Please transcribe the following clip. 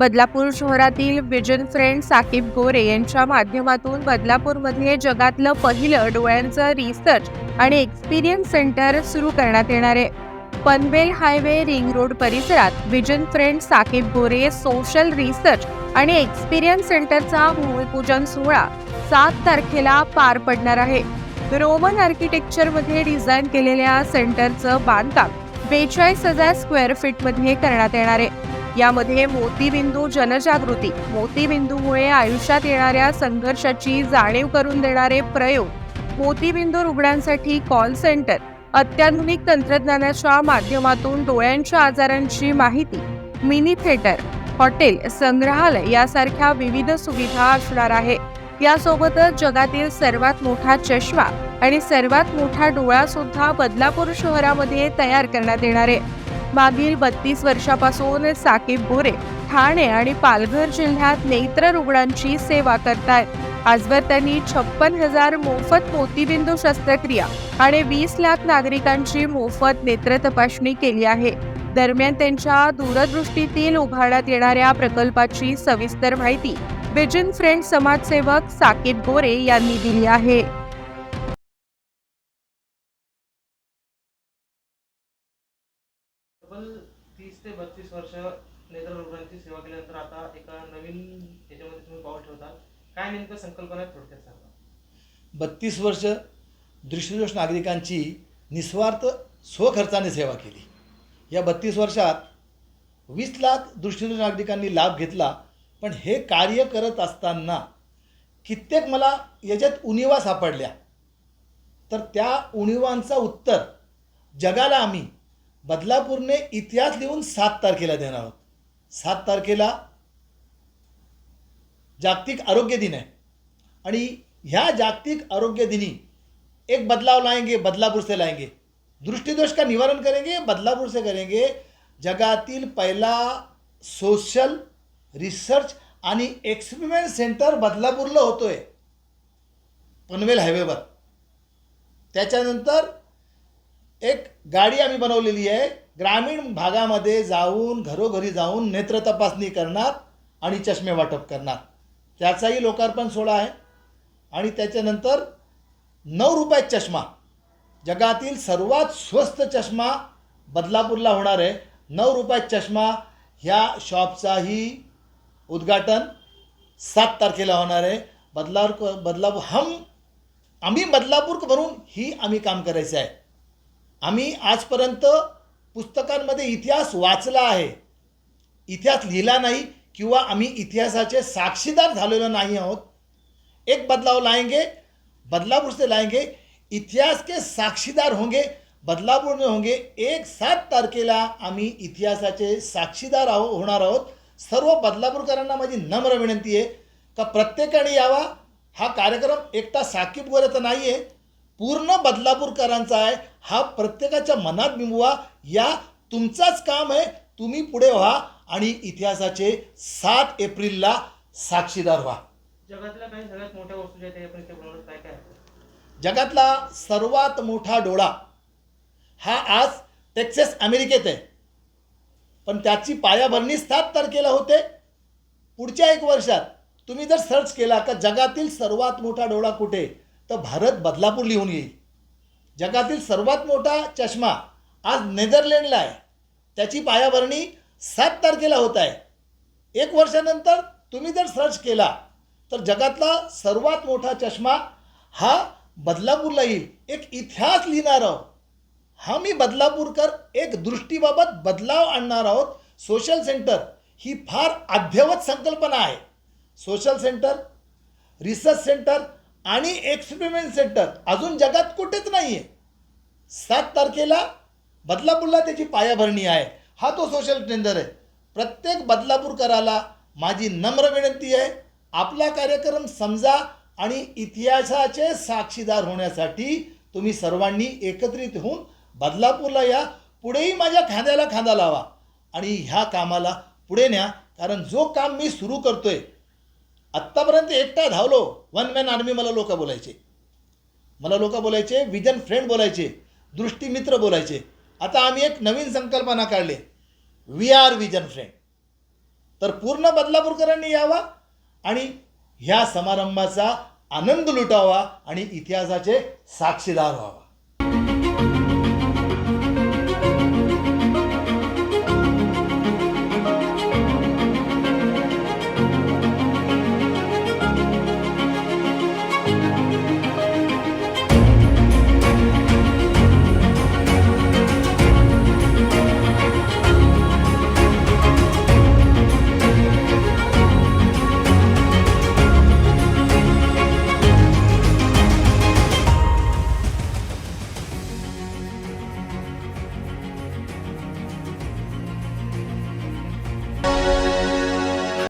बदलापूर शहरातील vision friend Saqib गोरे यांच्या माध्यमातून बदलापूरमध्ये जगातलं पहिलं डोळ्यांचं रिसर्च आणि एक्सपिरियन्स सेंटर सुरू करण्यात येणार आहे. पनवेल हायवे रिंग रोड परिसरात vision friend Saqib Gore social research आणि एक्सपिरियन्स सेंटरचा भूमिपूजन सोहळा सात तारखेला पार पडणार आहे. रोमन आर्किटेक्चरमध्ये डिझाईन केलेल्या सेंटरचं बांधकाम बेचाळीस हजार स्क्वेअर फीटमध्ये करण्यात येणार आहे. यामध्ये मोतीबिंदू जनजागृती मोतीबिंदूमुळे आयुष्यात येणाऱ्या संघर्षाची जाणीव करून देणारे प्रयोग मोतीबिंदू रुग्णांसाठी कॉल सेंटर अत्याधुनिक तंत्रज्ञानाच्या माध्यमातून डोळ्यांच्या आजारांची माहिती मिनी थिएटर हॉटेल संग्रहालय यासारख्या विविध सुविधा असणार आहे. यासोबतच जगातील सर्वात मोठा चष्मा आणि सर्वात मोठा डोळा सुद्धा बदलापूर शहरामध्ये तयार करण्यात येणार आहे. मागील बत्तीस वर्षापासून साकीब बोरे ठाणे आणि पालघर जिल्ह्यात नेत्र रुग्णांची सेवा करतायत. आजवर त्यांनी छप्पन हजार मोफत मोतीबिंदू शस्त्रक्रिया आणि वीस लाख नागरिकांची मोफत नेत्र तपासणी केली आहे. दरम्यान त्यांच्या दूरदृष्टीतील उभारण्यात येणाऱ्या प्रकल्पाची सविस्तर माहिती बिजन फ्रेंड समाजसेवक साकीब गोरे यांनी दिली आहे. बत्तीस वर्ष नेत्र रुग्णांची सेवा केल्यानंतर आता एका नवीन याच्यामध्ये तुम्ही पाऊल ठेवता. काय नेमकं संकल्पना थोडक्यात सांगा. बत्तीस वर्ष दृष्टीदोष नागरिकांची निस्वार्थ स्वखर्चाने सेवा केली. या बत्तीस वर्षात वीस लाख दृष्टीदोष नागरिकांनी लाभ घेतला पण हे कार्य करत असताना कित्येक मला याच्यात उणिवा सापडल्या. तर त्या उणिवांचा उत्तर जगाला आम्ही बदलापूरने इतिहास लिहून सात तारखेला देणार आहोत. सात तारखेला जागतिक आरोग्य दिन आहे. आणि ह्या जागतिक आरोग्य दिनी एक बदलाव लाएंगे बदलापुर से लाएंगे दृष्टिदोष का निवारण करेंगे? बदलापुर से करेंगे. जगातील पहिला सोशल रिसर्च आणि एक्सपेरिमेंट सेंटर बदलापूरला होतो आहे पनवेल हायवेवर त्याच्यानंतर एक गाडी आम्ही बनवलेली आहे. ग्रामीण भागामध्ये जाऊन घरोघरी जाऊन नेत्र तपासणी करणार आणि चष्मे वाटप करणार. त्याचाही लोकार्पण सोहळा आहे. आणि त्याच्यानंतर नऊ रुपयात चष्मा. जगातील सर्वात स्वस्त चष्मा बदलापूरला होणार आहे. नऊ रुपयात चष्मा ह्या शॉपचाही उद्घाटन सात तारखेला होणार आहे. बदलापूर बदलापूर हम आम्ही बदलापूर म्हणून ही आम्ही काम करायचं आहे. आम्ही आजपर्यंत पुस्तकांमध्ये इतिहास वाचला आहे. इतिहास लिहिला नाही किंवा आम्ही इतिहासाचे साक्षीदार झालेलो नाही आहोत. एक बदलाव लाएंगे बदलापुर से लाएंगे इतिहास के साक्षीदार होंगे बदलापूर होंगे. एक सात तारखेला आम्ही इतिहासाचे साक्षीदार आहो होणार आहोत. सर्व बदलापूरकरांना माझी नम्र विनंती आहे का प्रत्येकाने यावा. हा कार्यक्रम एकटा साकीब गोरेचा नाही आहे पूर्ण बदलापूरकरांचा आहे. हा प्रत्येकाच्या मनात बिंबवा. या तुमचाच काम आहे. तुम्ही पुढे व्हा आणि इतिहासाचे सात एप्रिलला साक्षीदार व्हा. काही सगळ्यात मोठ्या वस्तू काय काय? जगातला सर्वात मोठा डोळा हा आज टेक्सास अमेरिकेत आहे. पण त्याची पायाभरणी सात तारखेला होते. पुढच्या एक वर्षात तुम्ही जर सर्च केला का जगातील सर्वात मोठा डोळा कुठे तर भारत बदलापूर लिहून येईल. जगातील सर्वात मोठा चष्मा आज नेदरलँडला आहे. त्याची पायाभरणी सात तारखेला होत आहे. एक वर्षानंतर तुम्ही जर सर्च केला तर जगातला सर्वात मोठा चष्मा हा बदलापूरला येईल एक इतिहास लिहिणार आहोत. हा मी बदलापूरकर एक दृष्टीबाबत बदलाव आणणार आहोत. सोशल सेंटर ही फार अद्यवत संकल्पना आहे. सोशल सेंटर रिसर्च सेंटर आणि एक्सपेरिमेंट सेंटर अजून जगात कुठेच नाही आहे सात तारखेला बदलापूरला त्याची पायाभरणी आहे. हा तो सोशल टेंडर आहे. प्रत्येक बदलापूरकराला माझी नम्र विनंती आहे आपला कार्यक्रम समजा आणि इतिहासाचे साक्षीदार होण्यासाठी तुम्ही सर्वांनी एकत्रित होऊन बदलापूरला या. पुढेही माझ्या खांद्याला खांदा लावा आणि ह्या कामाला पुढे न्या. कारण जो काम मी सुरू करतोय आत्तापर्यंत एकटा धावलो. वन मॅन आर्मी मला लोक बोलायचे. मला लोक बोलायचे विजन फ्रेंड बोलायचे दृष्टीमित्र बोलायचे. आता आम्ही एक नवीन संकल्पना काढली. वी आर विजन फ्रेंड तर पूर्ण बदलापूरकरांनी यावा आणि ह्या समारंभाचा आनंद लुटावा आणि इतिहासाचे साक्षीदार व्हावा.